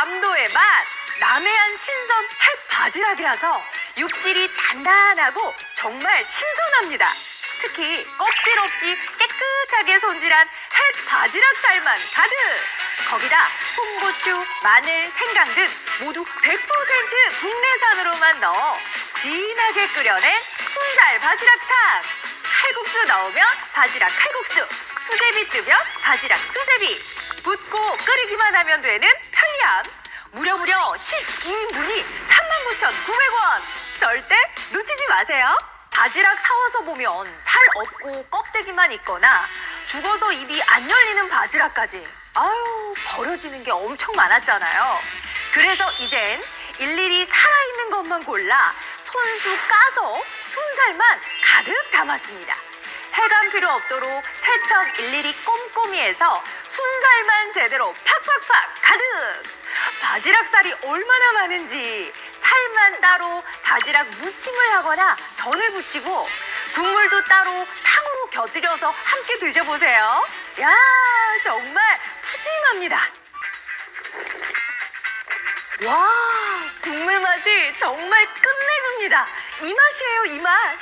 남도의 맛 남해안 신선 햇 바지락이라서 육질이 단단하고 정말 신선합니다. 특히 껍질 없이 깨끗하게 손질한 햇 바지락 살만 가득. 거기다 홍고추, 마늘, 생강 등 모두 100% 국내산으로만 넣어 진하게 끓여낸 순살 바지락탕. 칼국수 넣으면 바지락 칼국수, 수제비 뜨면 바지락 수제비. 붓고 끓이기만 하면 되는 편리함. 무려 무려 12인분이 39,900원. 절대 놓치지 마세요. 바지락 사와서 보면 살 없고 껍데기만 있거나 죽어서 입이 안 열리는 바지락까지. 아유, 버려지는 게 엄청 많았잖아요. 그래서 이젠 일일이 살아있는 것만 골라 손수 까서 순살만 가득 담았습니다. 해감 필요 없도록 세척 일일이 꼼꼼히 해서 순살만 제대로 팍팍팍 가득! 바지락살이 얼마나 많은지 살만 따로 바지락 무침을 하거나 전을 부치고 국물도 따로 탕으로 곁들여서 함께 드셔보세요. 야 정말 푸짐합니다. 와 국물 맛이 정말 끝내줍니다. 이 맛이에요 이 맛.